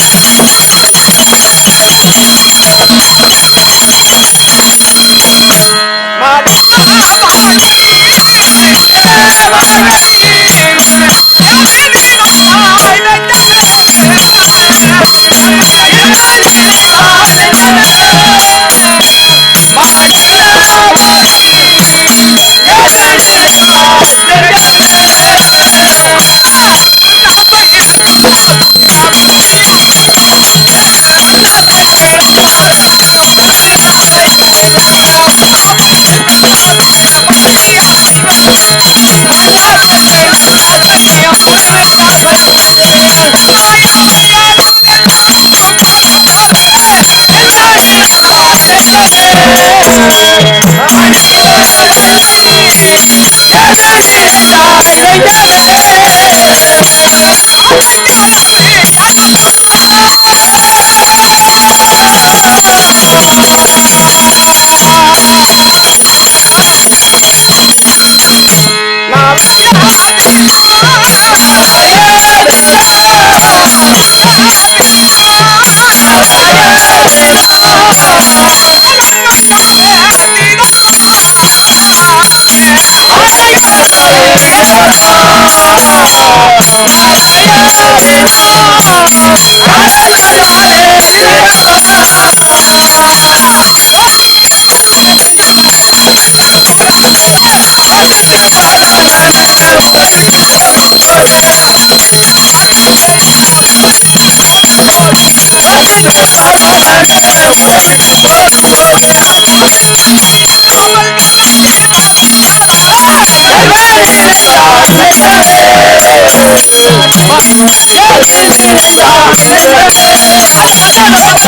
you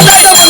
Yes!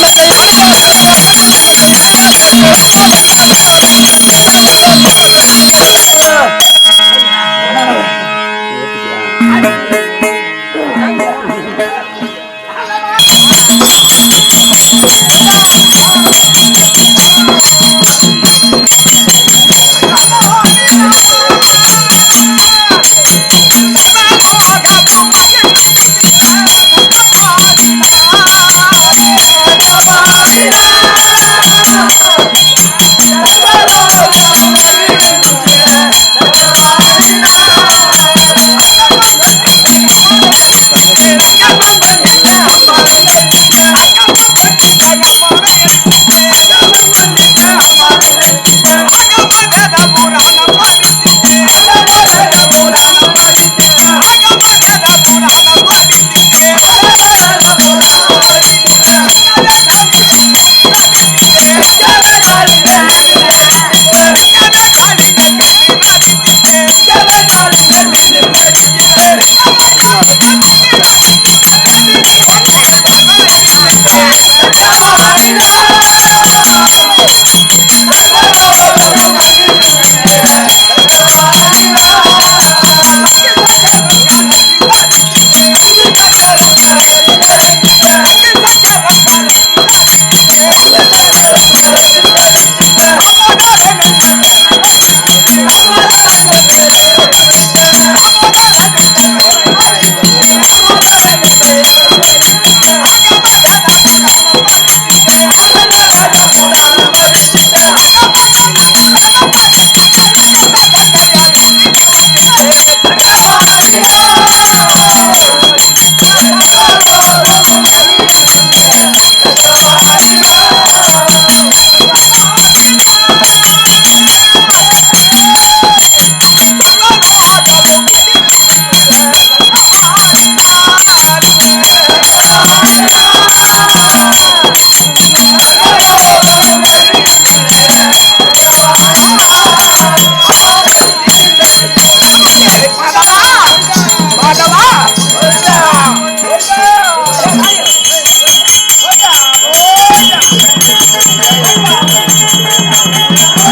ハハハハ!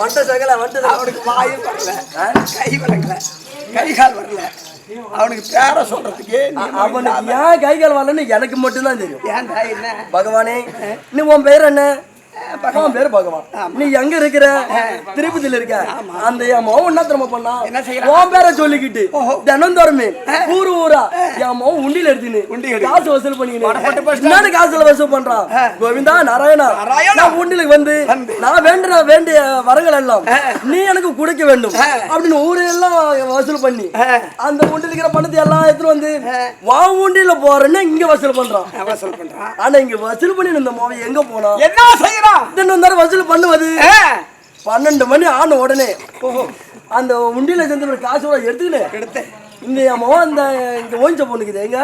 வண்ட சகல அவனுக்கு வாயும் வரல கை வரல கை கால் வரல அவனுக்கு பேர சொல்றதுக்கு அவனுக்கு ஏன் கை கால் வரலன்னு எனக்கு மட்டும்தான் தெரியும். என்ன? பகவானே நீ உன் பேர் என்ன? உன் பேர் பகவான். நீ எங்க இருக்கிற? திருப்பதியில இருக்க. அந்த என் மகன் என்ன தெரியுமா பண்ணா? என்ன? உன் பேரை சொல்லிக்கிட்டு தினம் தரமே ஊரு ஊரா என் மகன் உண்டியில எடுத்துன்னு உண்டி. காசு வசூல் என்னன்னு காசுல வசூல் பண்றான் கோவிந்தா நாராயணா. நான் உண்டியில வந்து. நான் வேண்டின வேண்டிய வரங்கள் எல்லாம் நீ எனக்கு கொடுக்க வேண்டும் அப்படின்னு ஊரு எல்லாம் வசூல் பண்ணி அந்த உண்டியில் இருக்கிற பணத்தை எல்லாம் எடுத்துட்டு வந்து வா உண்டியில போறேன்னு இங்க வசூல் பண்றான். வசூல் பண்றான். ஆனா இங்க வசூல் பண்ணி இந்த மோவன் எங்க போனா என்ன செய்யறான் தினம் தர வசூல் பண்ணுவது. பன்னெண்டு மணி ஆன உடனே அந்த உண்டியில சேர்ந்து காசு கூட எடுத்துக்கினு எடுத்து இந்த மகன் இந்த இங்க ஓஞ்ச பொண்ணுக்குது எங்க?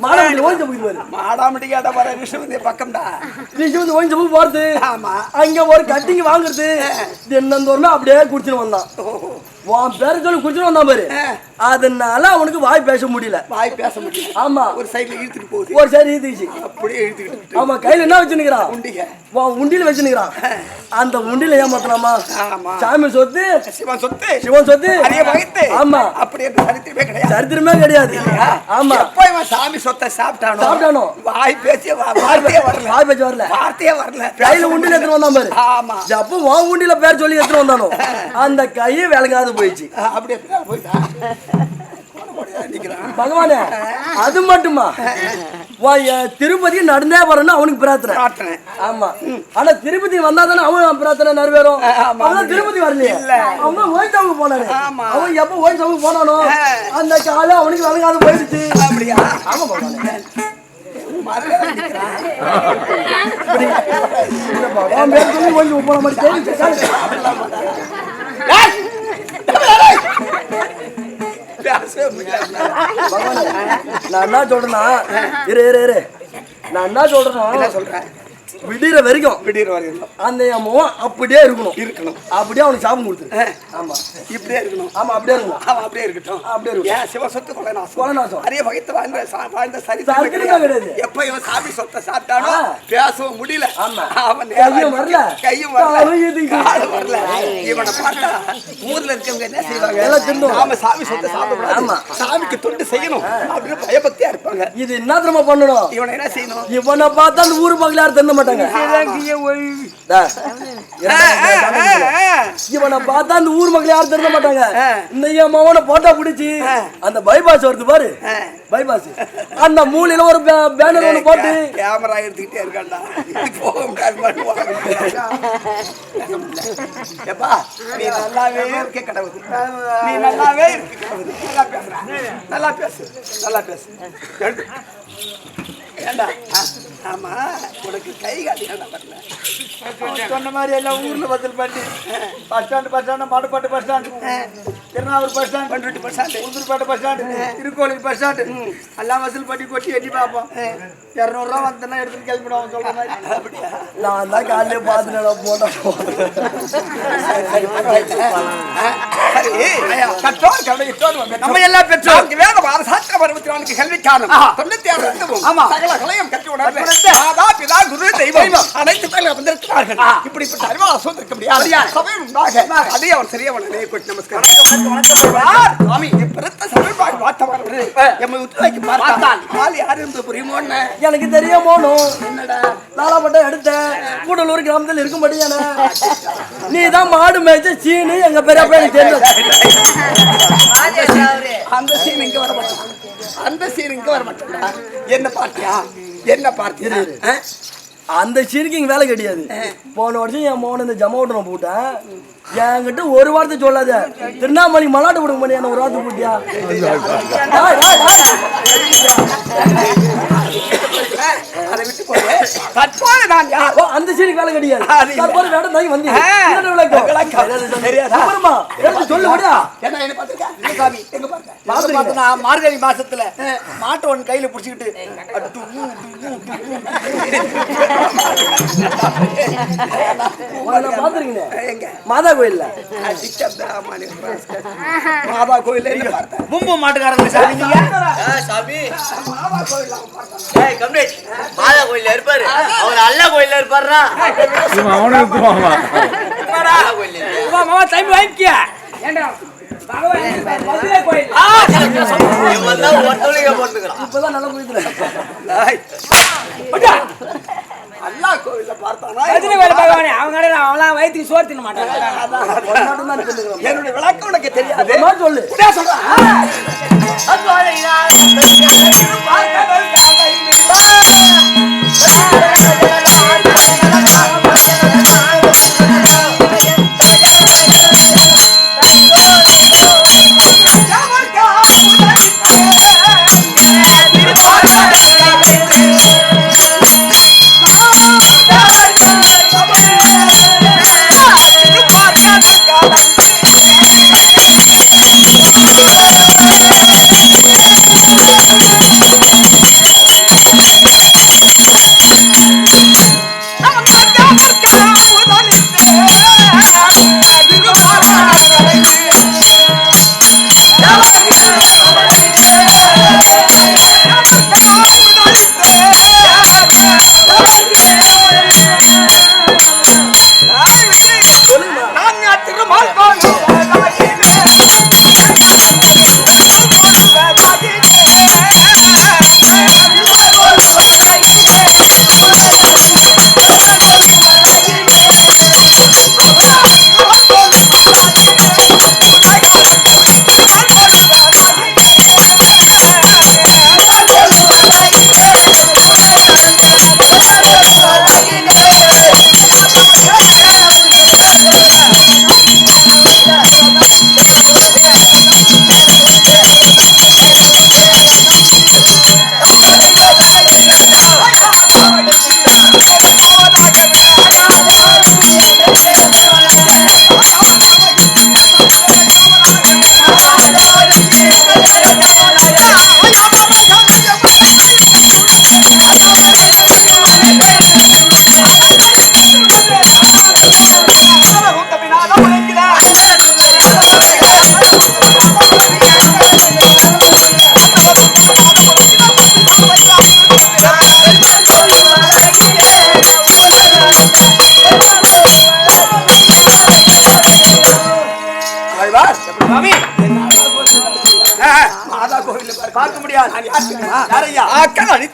மாடவண்டி ஓஞ்ச போயிட்டு மாடாமட்டி கேட்ட வர விஷயம் பக்கம்டா. நீங்க வந்து ஓஞ்ச போய் போறது ஆமா. அங்க ஒரு கட்டிங் வாங்குறது. தினந்தோறும் அப்படியே குடிச்சிட்டு வந்தான். உன் பேரை சொல்லி குடிச்சிட்டு வந்தான் பாரு. அதனால அவனுக்கு வாய் பேச முடியல. வாய் பேச முடியல. ஆமா. ஒரு சைடுல இழுத்துட்டு போகுது. ஒரு அப்படியே இழுத்துக்கிட்டு. ஆமா கையில என்ன வச்சுன்னுக்கிறான்? உண்டிக. உன் உண்டியில வச்சுன்னுக்கிறான். அந்த உண்டியில ஏமாத்தலாமா சாமி சொத்து சிவன் சொத்து. சிவன் சொத்து. ஆமா. அப்படி என்று சரித்திரமே கிடையாது. சரித்திரமே கிடையாது. ஆமா. எப்ப இவன் சாமி சொத்தை சாப்பிட்டானோ? சாப்பிட்டானோ? வாய் பேசிய வா- வார்த்தையே வரல. வாய் பேச்சு வரல. வார்த்தையே வரல. கையில உண்டியில எடுத்துட்டு வந்தான் பாரு. ஆமா. அப்போ உன் உண்டியில பேர் சொல்லி எடுத்துட்டு வந்தானோ? அந்த கையே விளங்காது போயிடுச்சு. அப்படியே போயிட்டா? பகவானே அது மட்டுமா? திருப்பதி நடந்தே வரணும் அவனுக்கு பிரார்த்தனை. ஆமா. ஆனா திருப்பதி வந்தா தானே அவன் பிரார்த்தனை நிறைவேறும். அவன் திருப்பதி வரலையே. அவன் ஓய்சாவுக்கு போனாரு. அவன் எப்ப ஓய்சாவுக்கு போனானோ அந்த காலம் அவனுக்கு விளங்காது போயிடுச்சு. அப்படியா? ஆமா பகவானே. போன மாதிரி நான் என்ன சொல்றேன்னா இரு இரு இரு. நான் என்ன சொல்றேன்னா என்ன சொல்றேன் விடிற வரைக்கும் விடியற வரையும் அந்த முகம் அப்படியே இருக்கணும். இருக்கணும். அப்படியே அவனுக்கு சாபம் கொடுத்துரு. ஆமா. இப்படியே இருக்கணும். ஆமா அப்படியே இருக்கணும். அவன் அப்படியே இருக்கட்டும். அப்படியே இருக்கட்டும். ஏன் சிவ சொத்து கொலை நாசம் கொலை நாசம். அரிய வகித்து வாழ்ந்த வாழ்ந்த சரித்திரமே கிடையாது. எப்ப இவன் சாமி சொத்தை சாப்பிட்டானோ. பேசவும் முடியல. ஆமா. அவன் கையும் வரல. கையும் வரல. வரல. இவனை பார்த்தா ஊர்ல இருக்கவங்க என்ன செய்வாங்க? எல்லாம் தின்னும். நாம சாமி சொத்தை சாப்பிடக்கூடாது. ஆமா. சாமிக்கு தொண்டு செய்யணும் அப்படின்னு பயபக்தியா இருப்பாங்க. இது என்ன தெரியுமா பண்ணணும்? இவனை என்ன செய்யணும்? இவனை பார்த்தா அந்த ஊர் மக்கள் யாரும் தின்ன மாட்டாங்க. இவனை பார்த்தா அந்த ஊர் மக்கள் யாரும் தின்ன மாட்டாங்க. இந்த என் மவனை போட்டா பிடிச்சி அந்த பைபாஸ் வருது பாரு. பைபாஸ் அந்த மூலையில ஒரு பேனர் ஒன்று போட்டு. கேமரா எடுத்துக்கிட்டே இருக்கான்டா. இது போக நீ நல்லாவே இருக்க கடவுள். நீ நல்லாவே இருக்க. கடவுள் நல்லா பேசுற நல்லா பேசு நல்லா பேசு. ஏண்டு. ஆமா உனக்கு கை காட்டி ஏண்டா சொன்ன மாதிரி எல்லாம் ஊர்ல பதில் பண்ணி bus stand bus stand bus stand. Thirunavur bus stand. Panruti bus stand. Puduppettai bus stand. Thirukkovil bus stand. எல்லாம் வசூல் பண்ணி கொட்டி எண்ணி பார்ப்போம். இரநூறுவா வந்தேன்னா எடுத்துட்டு கிளம்பிடுவோம் சொல்ற மாதிரி. அப்படியா? நான் தான் காலையிலே பார்த்து கற்றோர் நம்ம எல்லாம் பெற்றோர். வார சாஸ்திர அறுபத்தி நான்கு கல்வி காணும் தொண்ணூத்தி ஆறு ஆமா. சகல கலையும் கற்று உணர்ந்து? பிதா குரு தெய்வம். அனைத்து தலைவர் வந்திருக்கிறார்கள். இப்படிப்பட்ட அறிவாளர் சூழ்ந்திருக்க முடியாது. சபை உண்டாக. அதே அவன் சரியவன் நினைவு கொண்டு நமஸ்காரம்? சுவாமி பெருத்த சபைப்பாக பார்த்தவர் எம்மை உத்துவைக்கு பார்த்தான். ஆள் யார் என்று புரியுமோன்னு? எனக்கு தெரியாமோனும் என்னடா? நாலாப்பட்டம் எடுத்த. கூடலூர் கிராமத்தில் இருக்கும்படியான நீ தான் மாடு மேய்ச்ச சீனு. எங்க பெரியப்பா எனக்கு தெரியும் அந்த சீன். இங்க வர மாட்டான் அந்த சீன் இங்க வர மாட்டான் என்ன பார்த்தியா என்ன பார்த்தியா? ஆ? அந்த சீனுக்கு இங்க வேலை கிடையாது. போன வருஷம் என் மோன இந்த ஜமாவுட்டு நான் போட்டேன். என்கிட்ட ஒரு வார்த்தை சொல்லாத. திருவண்ணாமலை மலாட்டு கொடுக்க முடியாது ஒரு வார்த்தை போட்டியா? டேய், டேய், டேய். அதை விட்டு போய் தற்போது நான் யார்? ஓ, அந்த சீனுக்கு வேலை கிடையாது. தற்போது வேடம் தாங்கி வந்து. ஆ, விளக்கம். தெரியாதா? அப்புறமா எடுத்து சொல்லு விடா என்ன என்ன பார்த்திருக்க? இல்ல சாமி எங்க பாருங்க மாசம் பார்த்தனா மார்கழி மாசத்துல மாட்டை ஒன்று கையில பிடிச்சிக்கிட்டு மாதா கோயில்ல. மாதா பார்த்தேன் மும்பு மாட்டுக்காரங்க சாமி நீங்க? சாமி. ஏய் கம்ப்ளீட் கோயில்ல இருப்பாரு. அவர் அல்ல கோயில்ல இருப்பாருடா. அவனுக்கு. மாமா டைம் வாங்கிக்க அவங்களாம் வயிற்றுக்கு சோறு தின்ன மாட்டாங்க என்னுடைய விளக்கம் உனக்கு தெரியாது. சொல்லு.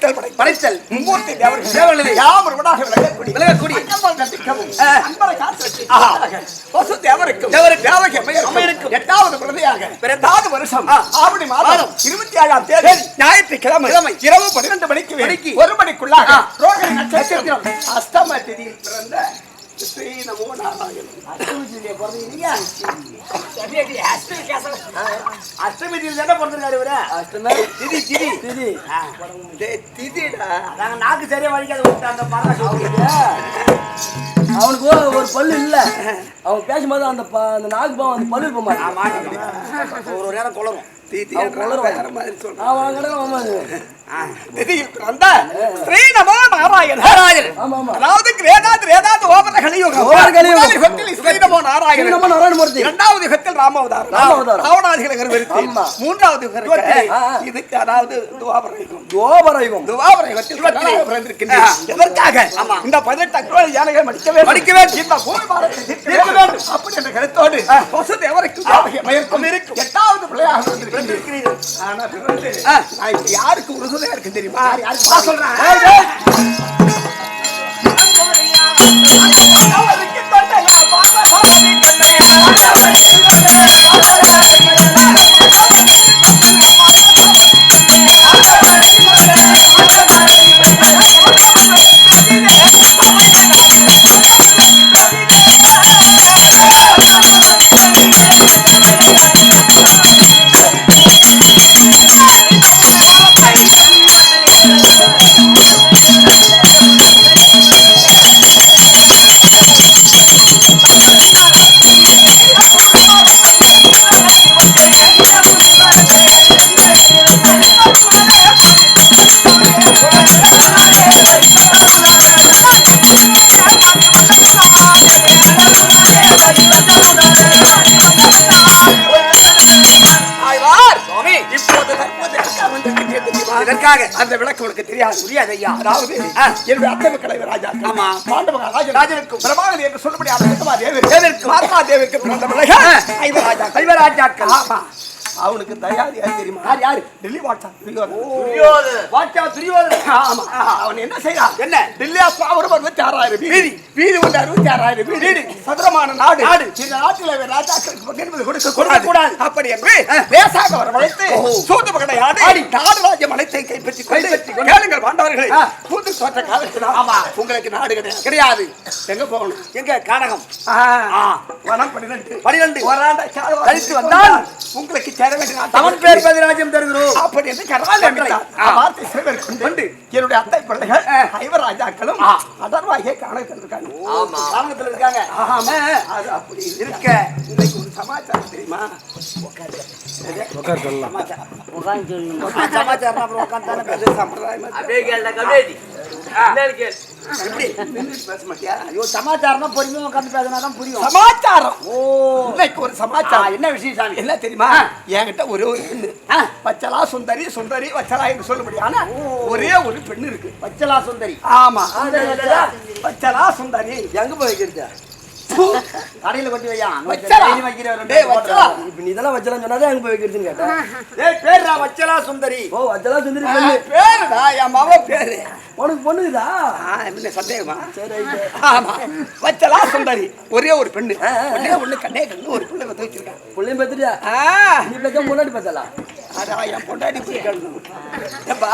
அழித்தல் படை படைத்தல். மும்மூர்த்தி தேவர் தேவர்களை யாவர் விடாக விலகக்கூடிய விலகக்கூடிய பசு தேவருக்கும் தேவருக்கு தேவகி அம்மையருக்கும். எட்டாவது பிரதியாக பிறந்தாவது வருஷம். ஆவணி மாதம் இருபத்தி ஏழாம் தேதி ஞாயிற்றுக்கிழமை. கிழமை. இரவு பன்னிரண்டு மணிக்கு மணிக்கு ஒரு மணிக்குள்ளாக ரோகிணி நட்சத்திரம் அஷ்டம திதியில் பிறந்த ஸ்ரீ நமோ நாராயணன் அஷ்டமி தேதி தானே பிறந்திருக்காரு இவரு அஷ்டமே திதி திதி திதி டேய், திதிடா நாங்க நாக்கு சரியா வலிக்காத விட்டு அந்த பாரா அவனுக்கு ஒரு ஒரு பல்லு இல்ல அவன் பேசும்போது அந்த ப- அந்த நாக்கு பாவம் அந்த பல்லு இருக்க மாட்டான் ஒரு ஒரு நேரம் குளரும் அதாவது கிரேதாத் ரேதாத் கலியுகம். இரண்டாவது யுகத்தில் ராமாவதாரம். ராவணாதிகளை கருவருத்தி. மூன்றாவது. இதுக்கு அதாவது. எதற்காக? இந்த பதினெட்டு அக்ரோல் யானைகளை மடிக்க வேண்டும். மடிக்க வேண்டும். தீர்க்க அப்படி என்ற கருத்தோடு வசுதேவருக்கு இருக்கும் எட்டாவது பிள்ளையாக பிறந்திருக்கிறீர்கள் ஆனா பிறந்து நான் இப்ப யாருக்கு உறுதுணையா இருக்கு தெரியுமா? யாருக்கு சொல்றேன் இதற்காக அந்த விளக்கு உனக்கு தெரியாது புரியாது ஐயா. அதாவது என்னுடைய அத்தை கலைவர் ராஜா ஆமா. பாண்டவ ராஜா ராஜனுக்கும் பிரபாகர் என்று சொல்லக்கூடிய அந்த தேவிக்கு பிறந்த பிள்ளைகள். ஐவ ராஜா சைவராஜாக்கள் ஆமா. அவனுக்கு தயாரி யார் தெரியுமா? யார் யாரு? டெல்லி வாட்சா துரியோதனன். வாட்சா துரியோதனன் ஆமா. அவன் என்ன செய்யறான் என்ன? டெல்லி ஒரு அறுபத்தி ஆறாயிரம் வீதி வீதி வந்து அறுபத்தி ஆறாயிரம் வீடு. சதுரமான நாடு. நாடு. இந்த நாட்டில் ராஜாக்களுக்கு பகிர்ந்து கொடுக்க கூடாது. அப்படி என்று லேசாக வரவழைத்து சூது பகடை ஆடி நாடு ராஜ்யம் அனைத்தையும் கைப்பற்றி கொண்டு. கேளுங்கள் பாண்டவர்களே. பூத்து தோற்ற காலத்தில் ஆமா. உங்களுக்கு நாடு கிடையாது. கிடையாது. எங்க போகணும்? எங்க? கானகம் ஆ, வனம் பன்னிரண்டு. பனிரெண்டு ஓராண்ட கழித்து வந்தால் உங்களுக்கு தவன் பேர் பதிராஜ்யம் தருகிறோம் அப்படி என்று. வார்த்தை சிறுவர் கொண்டு என்னுடைய அத்தை பிள்ளைகள் ஐவராஜாக்களும் அதர்வாகிய காண இருக்காங்க. கானகத்தில் இருக்காங்க. ஆமா. அது அப்படி இருக்க. இன்னைக்கு ஒரு சமாச்சாரம் தெரியுமா? ஆ, சமாச்சாரம் எப்படி பேச மாட்டியா? ஐயோ சமாச்சாரம்னா பொறுமையா உட்காந்து பேசினாதான் புரியும். சமாச்சாரம். ஓ. இன்னைக்கு ஒரு சமாச்சாரம். என்ன விஷயம் சாமி? என்ன தெரியுமா? என்கிட்ட ஒரே ஒரு பெண்ணு. வச்சலா சுந்தரி சுந்தரி வச்சலா என்று சொல்ல முடியாது ஒரே ஒரு பெண்ணு இருக்கு. பச்சலா சுந்தரி. ஆமா. வச்சலா சுந்தரி. எங்க போய் வைக்கிறது? கடையில கொண்டு வையா? வச்சலா. வச்சலா. நீ இதெல்லாம் வச்சலாம் சொன்னாதான் எங்க போய் வைக்கிறதுன்னு கேட்டேன். ஏய் வச்சலா சுந்தரி. ஓ வச்சலாம் சுந்தரி பொண்ணு பேருடா என் மவ பேரு. உனக்கு ஆ, என்ன சந்தேகமா? சரி. ஆமா. வச்சலா சுந்தரி. ஒரே ஒரு பெண்ணு. ஒண்ணே கண்ணே கண்ணு ஒரு பிள்ளை வந்து வச்சிருக்கான் பிள்ளையும் பத்துட்டியா ஆ, நீ பேச முன்னாடி பேசலாம் அதான் என் பொண்டாட்டி போய் கண்ணு ஏப்பா,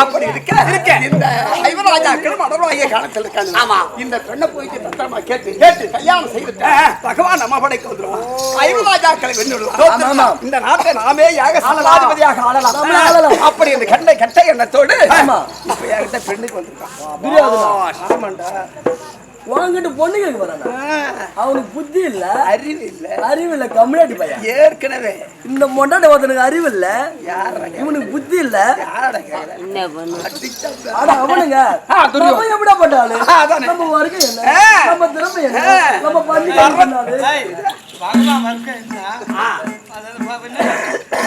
அப்படி இருக்க? இருக்க இந்த ஐவராஜாக்கள் மடர்வாகிய காலத்தில் இருக்காங்க. ஆமா. இந்த பெண்ணை போயிட்டு பத்திரமா கேட்டு கேட்டு கல்யாணம் செய்துட்டு பகவான் நம்ம படைக்கு வந்துருவான். ஐவராஜாக்களை வென்றுடுவான். இந்த நாட்டை நாமே யாக சமாதிபதியாக ஆளலாம். அப்படி இந்த கண்ணை கட்ட எண்ணத்தோடு ஆமா. இப்ப என்கிட்ட பெண்ணுக்கு வந்திருக்கான். துரியோதனா ஆமாண்டா உன்கிட்ட பொண்ணு கேட்க போறானா? அவனுக்கு புத்தி இல்ல. அறிவு இல்ல. அறிவு இல்ல கம்யூனிட்டி பையன் ஏற்கனவே. இந்த மொண்டாட்டி ஒருத்தனுக்கு அறிவு இல்ல. இவனுக்கு புத்தி இல்ல. யாரடா கேக்குற? அடிச்சா ஆனா அவனுங்க. நம்ம எப்படியா பட்டாளு. நம்ம வரைக்கும் என்ன. நம்ம திறமை என்ன. நம்ம பண்ணி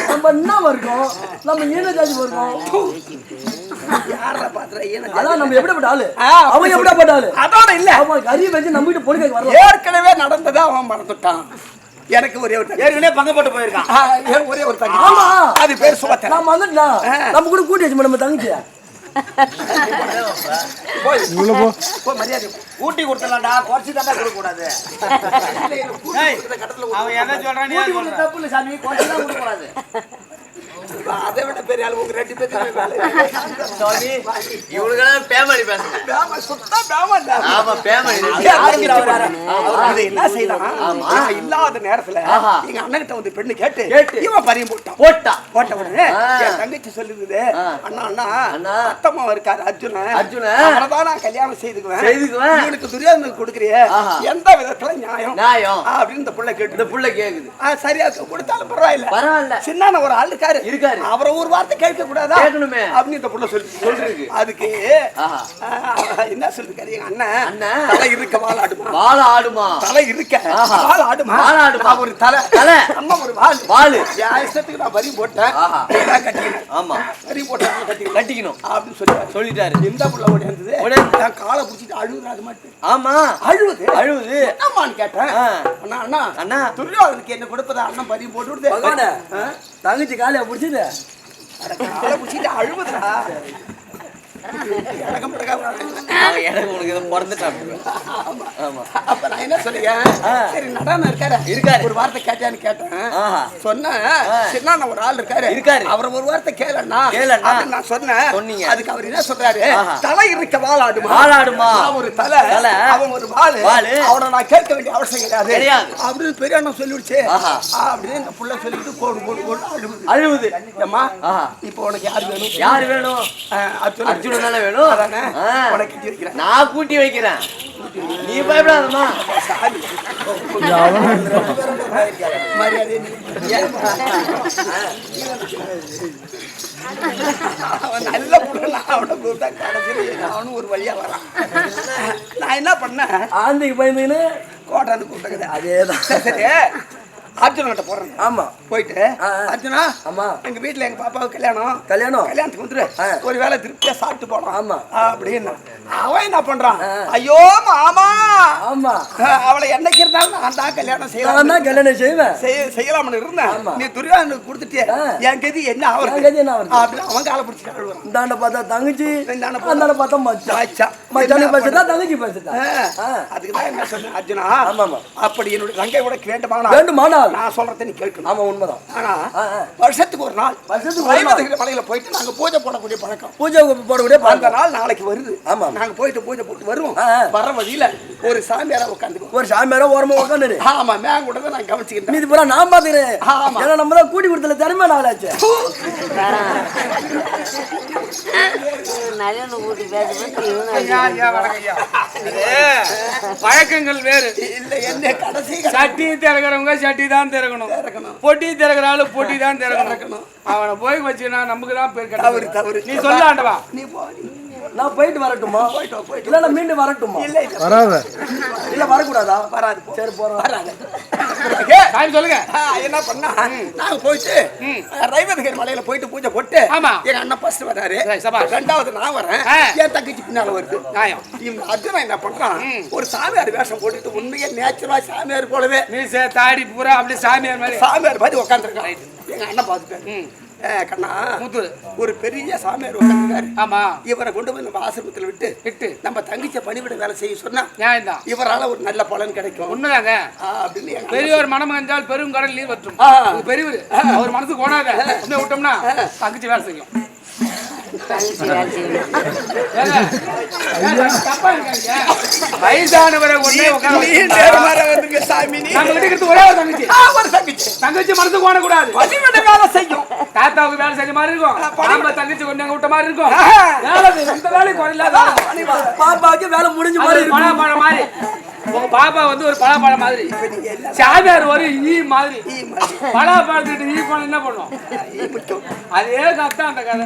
நம்ம என்ன வர்க்கம்? நம்ம ஈன ஜாதி வர்க்கம்? யாரடா பாத்துற? ஈன அதான் நம்ம எப்படிப்பட்ட ஆளு? ஆ, அவன் எப்படிப்பட்ட ஆளு? அதோட இல்ல. அவன் அறிவு வச்சு நம்ம கிட்ட பொண்ணு ஏற்கனவே நடந்ததை அவன் மறந்துட்டான். எனக்கு ஒரே ஒரு. ஏற்கனவே பங்கப்பட்டு போயிருக்கான். ஆ, எனக்கு ஒரே ஒரு ஆமா. அது பேர் சுபத்திரா நான் வந்துட்டா. நம்ம கூட கூட்டி வச்சு நம்ம தங்கச்சி போய் போய் மரியாதை. ஊட்டி கொடுத்துடலாம்டா. குறைச்சி தாண்டா கொடுக்க கூடாது அவன் என்ன ஊட்டி கொடுத்து தப்பு இல்லை சாமி. குறைச்சி தான் கொடுக்க கூடாது அதை விட பெரிய ஆளு உங்க ரெண்டு பேருக்கு பேமணி சுத்தா ஆமா என்ன செய்யலாம் இல்லாத நேரத்துல. எங்க அண்ணன் வந்து பெண்ணு கேட்டு. இவன் பறியும் போட்டான். போட்டா. போட்ட உடனே ஆ. என் தங்கச்சி சொல்லுது ஆ. அண்ணா அண்ணா அண்ணா. அத்தம்மா இருக்காரு அர்ஜுன. அர்ஜுன. அவனதான் நான் கல்யாணம் செய்துக்குவேன். செய்துக்குவேன். இவனுக்கு துரியோதனுக்கு கொடுக்குறியே. எந்த விதத்துல நியாயம்? அப்படின்னு இந்த புள்ள கேட்டு இந்த புள்ள கேக்குது. சரியா. கொடுத்தாலும் பரவாயில்ல. பரவாயில்ல. சின்ன ஒரு ஆள் இருக்காரு. இருக்காரு. அவரை ஒரு வார்த்தை கேட்க கூடாதா கேட்கணுமே. அப்படின்னு இந்த புள்ள சொல்லி சொல்லிருக்கு. அதுக்கு என்ன சொல்லிருக்காரு எங்க அண்ணன் அண்ணன். தலை இருக்க வாழ ஆடுமா? வாழ ஆடுமா? தலை இருக்க. வாழ ஆடுமா? வால் ஆடுமா. ஒரு தலை. தலை. அம்மா ஒரு வால். வாலு. என் இஷ்டத்துக்கு நான் வரி போட்டேன். கட்டிக்கிறேன். ஆமா. வரி போட்டேன் கட்டிக்கிறேன். கட்டிக்கணும். அப்படின்னு சொல்லி சொல்லிட்டாரு. எந்த புள்ள ஓடியாந்தது. நான் காலை பிடிச்சிட்டு அழுகுது அது மட்டும். ஆமா. அழுவுது? அழுவுது. என்னம்மான்னு கேட்டேன். அண்ணா அண்ணா அண்ணா. துரியோதனுக்கு என்ன கொடுப்பதா? அண்ணன் பதிவு போட்டு விடுது? தங்கச்சி காலையா பிடிச்சது அட, காலை பிடிச்சிட்டு அழுவுதுடா ஒரு வார்த்தை கேட்டான்னு கேட்டேன். சின்ன ஒரு ஆள் இருக்காரு. இருக்காரு. அவர் ஒரு வார்த்தை கேளண்ணா. கேளண்ணா. நான் சொன்னேன். சொன்னீங்க. அதுக்கு அவர் என்ன சொல்றாரு. தலை இருக்க வாழாடுமா வாலாடுமா. நான் ஒரு தலை. அவன் ஒரு வாளு. வாலு. அவனை நான் கேட்க வேண்டிய அவசியம் கிடையாது. கிடையாது. அப்படின்னு பெரிய அண்ணன் சொல்லிடுச்சு. அப்படின்னு இந்த புள்ள சொல்லிட்டு கோடு கோடு கோடு அழுவுது. ஆஹா. இப்போ உனக்கு யார் வேணும்? யாரு வேணும்? அர்ஜுனன் தானே வேணும். நான் கூட்டி வைக்கிறேன். நீ பயப்படாதம்மா நல்ல புள்ள அவனை கூப்பிட்டா கடைசியில் அவனும் ஒரு வழியா வரான். நான் என்ன பண்ணேன்? ஆந்தைக்கு பயந்துன்னு கோட்டாந்து கூப்பிட்டது அதேதான். சரி. அர்ஜுன கிட்ட போறேன் ஆமா போயிட்டு. அர்ஜுனா ஆமா. எங்க வீட்டுல எங்க பாப்பாவுக்கு கல்யாணம் கல்யாணம் கல்யாணத்துக்கு வந்துரு. ஒரு வேளை திருப்தியா சாப்பிட்டு போனோம் ஆமா. அப்படின்னு அவன் என்ன பண்றான். ஐயோ மாமா ஆமா அவளை என்னைக்கு இருந்தாலும் நான் தான் கல்யாணம் செய்யலாம் தான் கல்யாணம் செய்வேன் செய்ய செய்யலாம்னு இருந்தேன் ஆமா. நீ துரியானுக்கு கொடுத்துட்டிய ஆ. என் கதி என்ன என் ஆகுறது கதி என்ன? அப்படின்னு அவன் காலை பிடிச்சிட்டு அழுவான் இந்தாண்ட பார்த்தா தங்கச்சி இந்தாண்ட பார்த்தா- பார்த்தா மச்சான் மச்சான். பேசுதா தங்கச்சி பேசுதா ஆ. அதுக்கு தான் என்ன சொன்னேன் அர்ஜுனா ஆமா, ஆமா. அப்படி என்னுடைய ரங்கை உனக்கு வேண்டுமானா வேண்டுமானால் நான் சொல்றதை நீ கேட்கணும். ஆமா உண்மைதான். ஆனா. வருஷத்துக்கு ஒரு நாள் வருஷத்துக்கு நாள். ஐம்பது மலையில போயிட்டு நாங்க பூஜை போடக்கூடிய பழக்கம். பூஜை போடக்கூடிய அந்த நாள் நாளைக்கு வருது. ஆமா. நாங்க போயிட்டு பூஜை போட்டு வருவோம். வர வழியில ஒரு சாமியாரா உட்காந்துக்குவோம். ஒரு சாமியாரோ ஓரமா உட்காந்துரு. ஆமா மேங்க கூட நான் கவனிச்சுக்கிட்டேன் மீதி பூரா நான் பாத்துக்கிறேன் ஆமா. ஏன்னா நம்ம தான் கூட்டி கொடுத்தல திறமை நாளாச்சு. பழக்கங்கள் வேறு. இல்ல என்ன கடைசி சட்டி திறக்கிறவங்க சட்டி தான் திறக்கணும். பொட்டி திறக்கிற ஆளு பொட்டி தான் திறக்கணும். அவனை போய் வச்சுனா நமக்கு தான் பேர் தவறு நீ சொல்ல ஆண்டவா. நீ போ. நான் போயிட்டு வரட்டுமா? போயிட்டு போயிட்டு இல்ல நான் மீண்டும் வரட்டுமா? இல்ல இல்ல. இல்ல வரக்கூடாதா? வராது. சரி போறோம். வராது. சாமி சொல்லுங்க. ஆ, என்ன பண்ணா? நாங்க போயிட்டு ரைவதகர் மலையில போயிட்டு பூஜை போட்டு ஆமா. எங்க அண்ணன் ஃபர்ஸ்ட் வராரு. ரெண்டாவது நான் வரேன். என் தங்கச்சி பின்னால வருது. நியாயம். இந்த அர்ஜுனா என்ன பண்றான் ஒரு சாமியார் வேஷம் போட்டுட்டு உண்மையே நேச்சுரலா சாமியார் போலவே மீச தாடி பூரா அப்படியே சாமியார் மாதிரி. சாமியார் மாதிரி உட்காந்துருக்கான் எங்க அண்ணன் பார்த்துட்டாரு. ஏ, கண்ணா ஒரு பெரிய சாமியார் உட்காந்துருக்காரு ஆமா. இவரை கொண்டு போய் நம்ம ஆசிரமத்தில் விட்டு விட்டு. நம்ம தங்கச்சியை பணிவிட வேலை செய்ய சொன்னா நியாயம் தான் இவரால ஒரு நல்ல பலன் கிடைக்கும். உண்மைதாங்க. அப்படின்னு பெரியவர் மனம் கஞ்சால் பெரும் கடல் நீர் வற்றும். பெரியவர். அவர் மனசுக்கு ஓடாத. விட்டோம்னா தங்கச்சி வேலை செய்யும். வயசானவரை ஒண்ணே உட்கார நீ வச்சு- சாமி ஒரே ஒரு தங்கச்சி ஒரு தங்கச்சி தங்கச்சி மனசுக்கு ஓடக்கூடாது பணிவிட வேலை செய்யும் தாத்தாவுக்கு வேலை செஞ்ச மாதிரி இருக்கும் நம்ம தங்கச்சி கொஞ்சம் அங்க விட்ட மாதிரி இருக்கும் ஆஹா. வேலை எந்த வேலையும் குறையில்லாத வேலை செய்யும். பாப்பாக்கு வேலை முடிஞ்ச மாதிரி ஒரு மாதிரி உங்க பாப்பா வந்து ஒரு பலாப்பழம் மாதிரி சாமியார் ஒரு ஈ மாதிரி பலாப்பழத்துக்கிட்ட ஈ பழம் என்ன பண்ணும் அதே கத்தான் அந்த கதை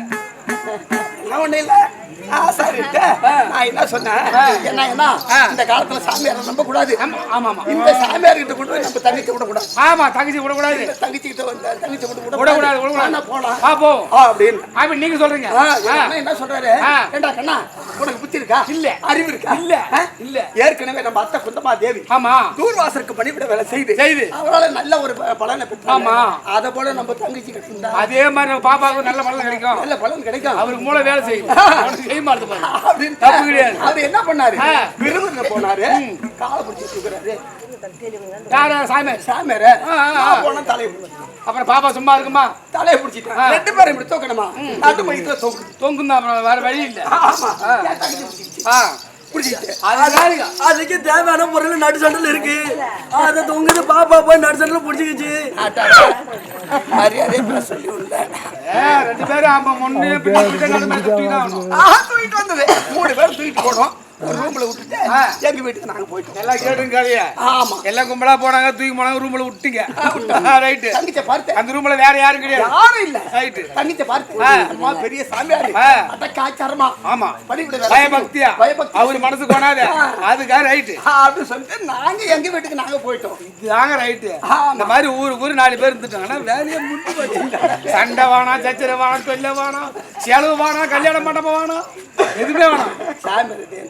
என்ன ஒண்ணு இல்லை. ஆ, சரின்ட்டு நான் என்ன சொன்னேன்? என்ன என்ன இந்த காலத்துல சாமியாரை நம்ப கூடாது ஆமா இந்த சாமியார் கிட்ட நம்ம தங்கச்சி விடக்கூடாது. ஆமா தங்கச்சி தங்கச்சி கிட்ட வந்து தங்கச்சி விட போலாம். ஆ போ. ஆ, அப்படின்னு. அப்ப நீங்க சொல்றீங்க. என்ன சொல்றாரு? ஆ. ஏண்டா கண்ணா உனக்கு புத்தி இருக்கா? இல்ல. அறிவு இருக்கா? இல்ல. இல்ல. ஏற்கனவே நம்ம அத்தை குந்தமா தேவி ஆமா. தூர்வாசருக்கு பணிவிட வேலை செய்து செய்து. அவரால நல்ல ஒரு பலனை பெற்றாங்க. ஆமா. அத போல நம்ம தங்கச்சி அதே மாதிரி பாப்பாவுக்கு நல்ல பலன் கிடைக்கும். நல்ல பலன் கிடைக்கும். அவருக்கு மூளை வேலை செய்யும். செய்ய மாட்டது பாரு அப்படின்னு தப்பு கிடையாது. அவர் என்ன பண்ணாரு. விருதுல போனாரு. காலை பிடிச்சி தூக்குறாரு. யாரா? சாமி. சாமியார. போனா தலையை அப்புறம் பாப்பா சும்மா இருக்குமா? தலையை பிடிச்சிட்டேன். ரெண்டு பேரும் இப்படி தூக்கணுமா? தூக்குது. தொங்கும் தான் அப்புறம் வேற வழி இல்ல. ஆ. பிடிச்சிட்டு அதுக்கு தேவையான பொருள் நடு சண்டில் இருக்கு. அதை தொங்குது பாப்பா போய் நடு சண்டில் பிடிச்சிக்கிச்சு. மரியாதையை பேச சொல்லி உள்ள ரெண்டு பேரும் ஆமா முன்னே பின்னாடி கிட்ட நடந்து தூக்கிட்டு வந்தது. மூணு பேரும் தூக்கிட்டு போனோம். ஒரு ரூம்ல விட்டுட்டு எங்க வீட்டுக்கு நாங்க போயிட்டோம். எல்லாம் கேட்டுங்க கதைய ஆமா. எல்லாம் கும்பலா போனாங்க தூக்கி போனாங்க ரூம்ல விட்டீங்க. ரைட்டு. தங்கச்ச பார்த்து. அந்த ரூம்ல வேற யாரும் கிடையாது. யாரும் இல்ல. ரைட்டு. தங்கச்ச பார்த்து. அம்மா பெரிய சாமியாரு. ஆ. அடக்காச்சாரமா ஆமா. படிவிட பயபக்தியா. பயபக்தி. அவர் மனசு கொண்டாத அதுக்காக ரைட்டு. அப்படின்னு சொல்லிட்டு நாங்க எங்க வீட்டுக்கு நாங்க போயிட்டோம். இதுதாங்க ஆமா. இந்த மாதிரி ஊருக்கு ஊரு நாலு பேர் இருந்துட்டாங்கன்னா வேலையை முடிஞ்சு போச்சு. சண்டை வேணாம் சச்சரவு வேணாம் தொல்லை வேணாம் செலவு வேணாம் கல்யாண மண்டபம் வேணாம். எதுவுமே வேணாம். சாமியார் என்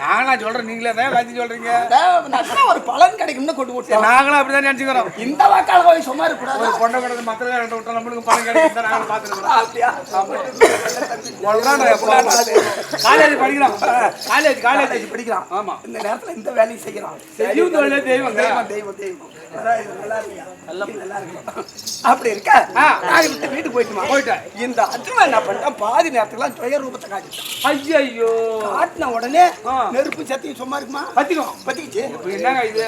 நாங்களா சொல்றேன் நீங்களே தான் எல்லாத்தையும் சொல்றீங்க. நல்ல ஒரு பலன் கிடைக்கும்னு கொண்டு விட்டோம். நாங்களும் அப்படிதான் நினைச்சுக்கிறோம். இந்த வாக்காள போய் சும்மா இருக்க கூடாது ஒரு பொண்ணை கிடந்து மத்திர ரெண்டு விட்டா நம்மளுக்கு பணம் கிடைக்கும் நாங்களும் பார்த்துருக்கோம் காலேஜ் படிக்கிறோம் காலேஜ் காலேஜ். படிக்கிறான் ஆமா. இந்த நேரத்துல இந்த வேலையை செய்யறான் செய்யும் தொழிலே தெய்வம். தெய்வம் தெய்வம் தெய்வம். அப்படி இருக்க. நாங்க விட்டு வீட்டுக்கு போயிட்டுமா? போயிட்டேன். இந்த அர்ஜுனா என்ன பண்ணிட்டான்? பாதி நேரத்துக்குலாம் துய ரூபத்தை காட்டிட்டான். ஐயோ காட்டின உடனே. நெருப்பு சத்தியும் சும்மா இருக்குமா? பத்திக்கும். பத்திக்கிச்சு? இப்ப என்னங்க இது?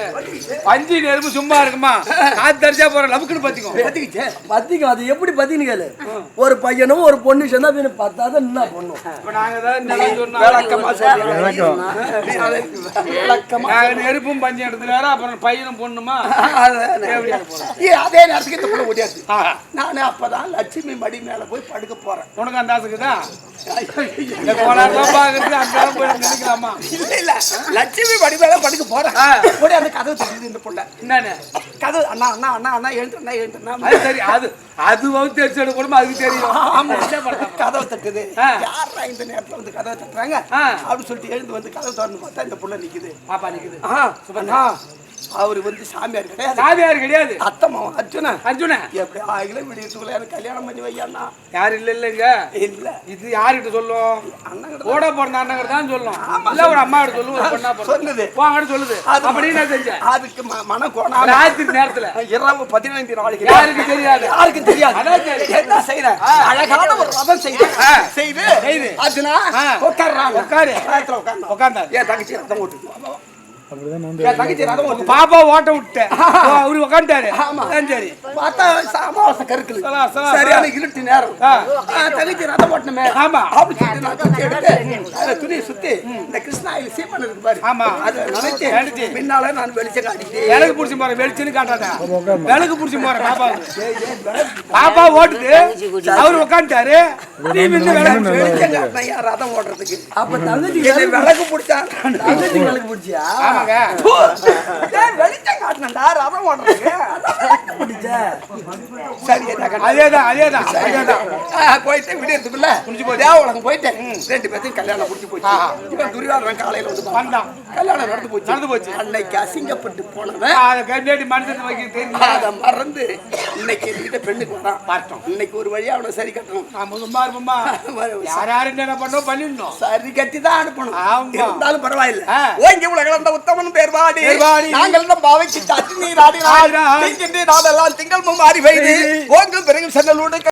பஞ்சு நெருப்பு சும்மா இருக்குமா? காத்து தரிசா போற லபுக்குன்னு பத்திக்கும். பத்திக்கிச்சு. பத்திக்கும். அது எப்படி பத்தின்னு கேளு. ஒரு பையனும் ஒரு பொண்ணு சேர்ந்தா பின்ன பத்தாத என்ன பண்ணும்? நெருப்பும் பஞ்சு எடுத்து வேற அப்புறம் பையனும் பொண்ணுமா? அதே நேரத்துக்கு. இந்த புள்ள ஓடியாச்சு. நானு அப்பதான் லட்சுமி மடி மேல போய் படுக்க போறேன். உனக்கு அந்த ஆசைக்குதா இந்த கோளாறுலாம் பாக்குறது அந்த போய் நினைக்கலாமா? இல்ல இல்ல. லட்சுமி மேல படுக்க போறேன். ஓடி அந்த கதவு தெரியுது இந்த புள்ள என்னன்னு கதவு அண்ணா அண்ணா அண்ணா அண்ணா எழுந்துண்ணா எழுந்துண்ணா அது சரி அது அது வகுத்து அடிச்சு எடுக்கணுமா அதுக்கு தெரியும். ஆமா கதவை தட்டுது. யாரா இந்த நேரத்துல வந்து கதவை தட்டுறாங்க. அப்படின்னு சொல்லிட்டு எழுந்து வந்து கதவை திறந்து பார்த்தா இந்த புள்ள நிக்குது. பாப்பா நிக்குது. ஆ, அண்ணா அவரு வந்து சாமியார் கிடையாது. சாமியார் கிடையாது. அத்தம்மா அர்ஜுனா. அர்ஜுன. எப்படி ஆகில விடியத்துக்குள்ள எனக்கு கல்யாணம் பண்ணி வையாண்ணா? யாரு இல்ல இல்லைங்க இல்ல. இது யாருகிட்ட சொல்லும்? ஓட பிறந்த அண்ணங்கிட்ட தான் சொல்லும். இல்ல ஒரு அம்மா கிட்ட சொல்லும் ஒரு பொண்ணா சொல்லுது. போங்கன்னு சொல்லுது. அப்படின்னு நான் செஞ்சேன் அதுக்கு ம- மனம் கோணாம ராத்திரி நேரத்துல. இரவு பதினைந்து நாளைக்கு யாருக்கு தெரியாது? யாருக்கும் தெரியாது. என்ன செய்யறேன் அழகான ஒரு ரதம் செய்து ஆ. செய்து செய்து. அர்ஜுனா ஆ. உட்கார்றாங்க. உட்காரு. நேரத்துல உட்கார்ந்தா உட்காந்தாரு என் தங்கச்சி ரதம் ஓட்டு பாப்பா ஓட்ட விட்டேன் அவரு உட்காந்துட்டாரு ஆமா. சரி பார்த்தா அமாவாசை கருக்குது. சரியான இருட்டு நேரம். தங்கச்சி ரதம் ஆமா. அப்படி எடுத்து துணியை சுத்தி இந்த கிருஷ்ணாயில் சீமன் இருக்கு பாரு. ஆமா. அதை நினைச்சு. பின்னால நான் வெளிச்சம் காட்டிட்டே. விளக்கு புடிச்சு போறேன் வெளிச்சுன்னு காட்டாத விளக்கு புடிச்சு போறேன் பாப்பா. பாப்பா ஓட்டுது. அவரு உட்காந்துட்டாரு நீ வந்து யார் ரதம் ஓடுறதுக்கு அப்ப தங்கச்சி விளக்கு பிடிச்சா? தங்கச்சி வேலைக்கு பிடிச்சியா? ஆமாங்க வெளிச்சம் அதேதான் ஆ, போயிட்டு விடியறதுக்குள்ள தேவலகம் போயிட்டு ரெண்டு பேர்த்தையும் கல்யாணம் முடிச்சு போச்சு. இவன் காலையில வந்து பார்த்தான். வந்தான். கல்யாணம் நடந்து போச்சு. நடந்து போச்சு. அன்னைக்கு அசிங்கப்பட்டு போனவன் அதை மறந்து இன்னைக்கு என்கிட்ட பெண்ணுக்கு வரான் பார்த்தோம். இன்னைக்கு ஒரு வழியா அவனை சரி கட்டணும். நாம சும்மா இருப்போமா யார் யாரு என்ன பண்ணோம் பண்ணிடணும். சரி கட்டி தான் அனுப்பணும். ஆமா. இருந்தாலும் பரவாயில்ல. ஆ. ஓங்கி உலகளந்த உத்தமன் பேர்வாடி பேர்வாடி. நாங்கள் நம் பாவைக்கு தட்டி நீர் ஆடினார் திங்கள் மாறி பெய்து. ஓங்கு பிறகு சென்னலோடு